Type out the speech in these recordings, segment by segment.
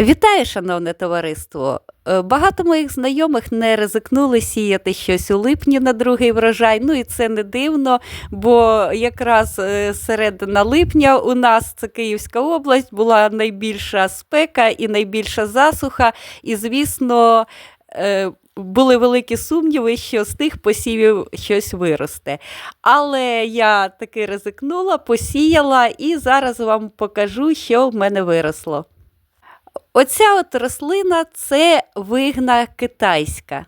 Вітаю, шановне товариство! Е, Багато моїх знайомих не ризикнули сіяти щось у липні на другий врожай. Ну і це не дивно, бо якраз е, середина липня у нас це Київська область була найбільша спека і найбільша засуха. І, звісно, е, були великі сумніви, що з тих посівів щось виросте. Але я таки ризикнула, посіяла і зараз вам покажу, що в мене виросло. Оця от рослина це вигна китайська.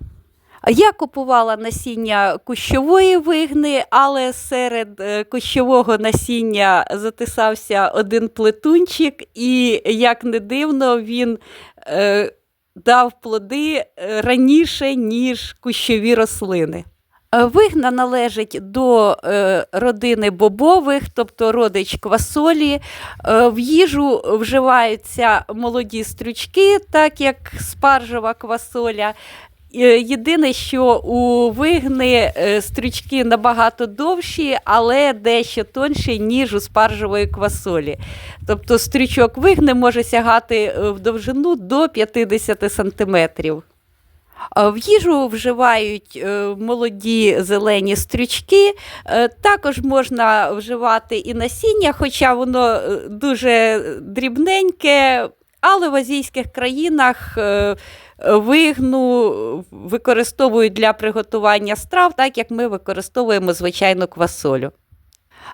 Я купувала насіння кущової вигни, але серед е, кущового насіння затисався один плетунчик, і, як не дивно, він е, дав плоди е, раніше, ніж кущові рослини. Е, Вигна належить до е, родини бобових, тобто родич квасолі. Е, в їжу вживаються молоді стрючки, так як спаржева квасоля. Єдине, що у вигни стрючки набагато довші, але дещо тонші, ніж у спаржевої квасолі. Тобто стрючок вигни може сягати в довжину до 50 сантиметрів. А В їжу вживають е, молоді зелені стрючки. Е, Також можна вживати і насіння, хоча воно е, дуже дрібненьке, але в азійських країнах е, вигну використовують для приготування страв, так як ми використовуємо звичайну квасолю.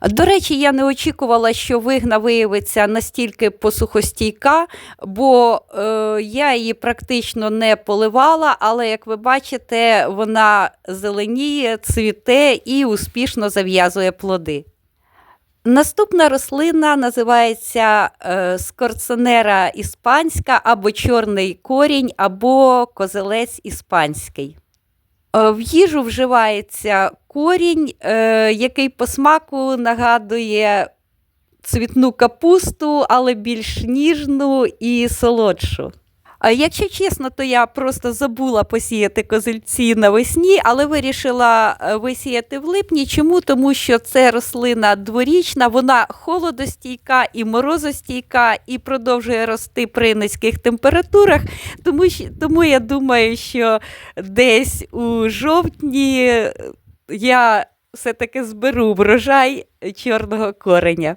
До речі, я не очікувала, що вигна виявиться настільки посухостійка, бо е, я її практично не поливала, але як ви бачите, вона зеленіє, цвіте і успішно зав'язує плоди. Наступна рослина називається е, скорцонера іспанська або чорний корінь, або козелець іспанський. Е, В їжу вживається корінь, е, який по смаку нагадує цвітну капусту, але більш ніжну і солодшу. Якщо чесно, то я просто забула посіяти козельці навесні, але вирішила е, висіяти в липні. Чому? Тому що це рослина дворічна, вона холодостійка і морозостійка, і продовжує рости при низьких температурах. Тому, тому я думаю, що десь у жовтні е, я все-таки зберу врожай чорного кореня.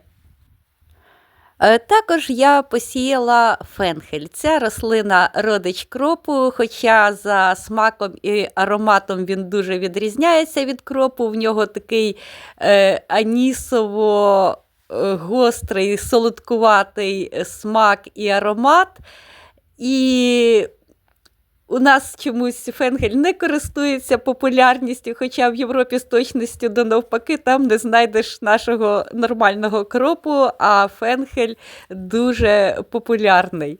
Е, Також я посіяла фенхель. Ця рослина родич кропу, хоча за смаком і ароматом він дуже відрізняється від кропу. В нього такий е, анісово е, гострий, солодкуватий смак і аромат. І у нас чомусь фенгель не користується популярністю, хоча в Європі з точністю до навпаки там не знайдеш нашого нормального кропу, а фенгель дуже популярний.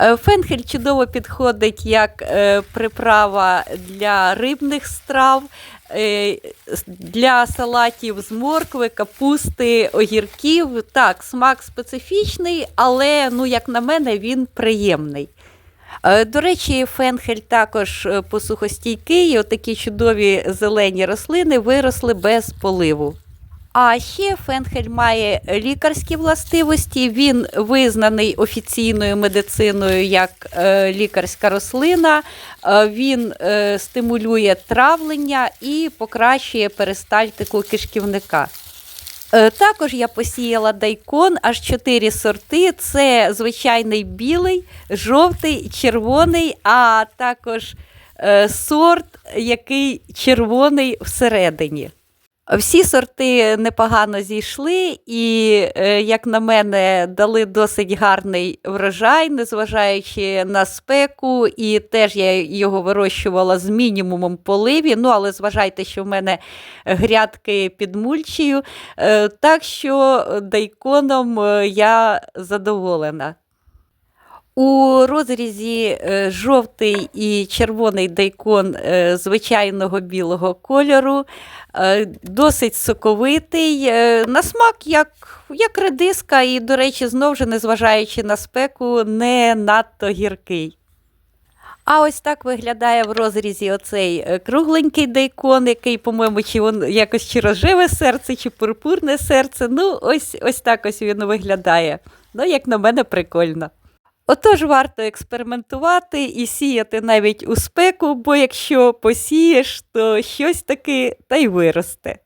Е, Фенхель чудово підходить як е, приправа для рибних страв, е, для салатів з моркви, капусти, огірків. Так, смак специфічний, але, ну, як на мене, він приємний. Е, До речі, фенхель також е, посухостійкий, отакі чудові зелені рослини виросли без поливу. А ще фенхель має лікарські властивості. Він визнаний офіційною медициною як е, лікарська рослина. Він стимулює травлення і покращує перистальтику кишківника. Е, Також я посіяла дайкон, аж чотири сорти. Це звичайний білий, жовтий, червоний, а також е, сорт, який червоний всередині. Всі сорти непогано зійшли і, е, як на мене, дали досить гарний врожай, незважаючи на спеку, і теж я його вирощувала з мінімумом поливі. Ну, але зважайте, що в мене грядки під мульчею. Е, Так що дайконом е, я задоволена. У розрізі е, жовтий і червоний дайкон е, звичайного білого кольору, е, досить соковитий, на смак як, як редиска, і, до речі, знову ж незважаючи на спеку, не надто гіркий. А ось так виглядає в розрізі оцей кругленький дайкон, який, по-моєму, чи він якось чи рожеве серце, чи пурпурне серце. Ну, ось, ось так ось він виглядає. Ну, як на мене, прикольно. Отож варто експериментувати і сіяти навіть у спеку, бо якщо посієш, то щось таки та й виросте.